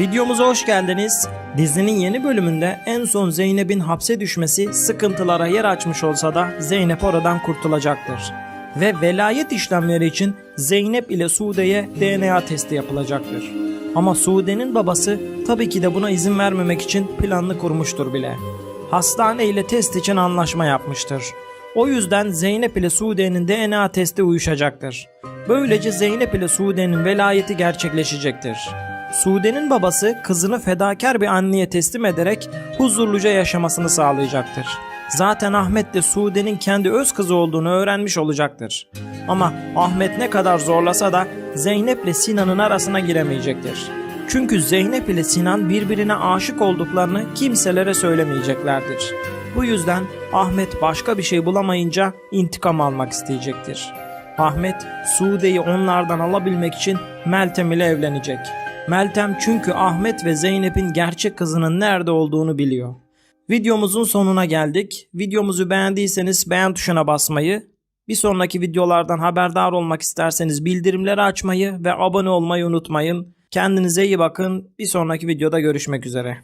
Videomuza hoş geldiniz. Dizinin yeni bölümünde en son Zeynep'in hapse düşmesi sıkıntılara yer açmış olsa da Zeynep oradan kurtulacaktır. Ve velayet işlemleri için Zeynep ile Sude'ye DNA testi yapılacaktır. Ama Sude'nin babası tabii ki de buna izin vermemek için planını kurmuştur bile. Hastane ile test için anlaşma yapmıştır. O yüzden Zeynep ile Sude'nin DNA testi uyuşacaktır. Böylece Zeynep ile Sude'nin velayeti gerçekleşecektir. Sude'nin babası kızını fedakar bir anneye teslim ederek huzurluca yaşamasını sağlayacaktır. Zaten Ahmet de Sude'nin kendi öz kızı olduğunu öğrenmiş olacaktır. Ama Ahmet ne kadar zorlasa da Zeynep ile Sinan'ın arasına giremeyecektir. Çünkü Zeynep ile Sinan birbirine aşık olduklarını kimselere söylemeyeceklerdir. Bu yüzden Ahmet başka bir şey bulamayınca intikam almak isteyecektir. Ahmet Sude'yi onlardan alabilmek için Meltem ile evlenecek. Meltem çünkü Ahmet ve Zeynep'in gerçek kızının nerede olduğunu biliyor. Videomuzun sonuna geldik. Videomuzu beğendiyseniz beğen tuşuna basmayı, bir sonraki videolardan haberdar olmak isterseniz bildirimleri açmayı ve abone olmayı unutmayın. Kendinize iyi bakın. Bir sonraki videoda görüşmek üzere.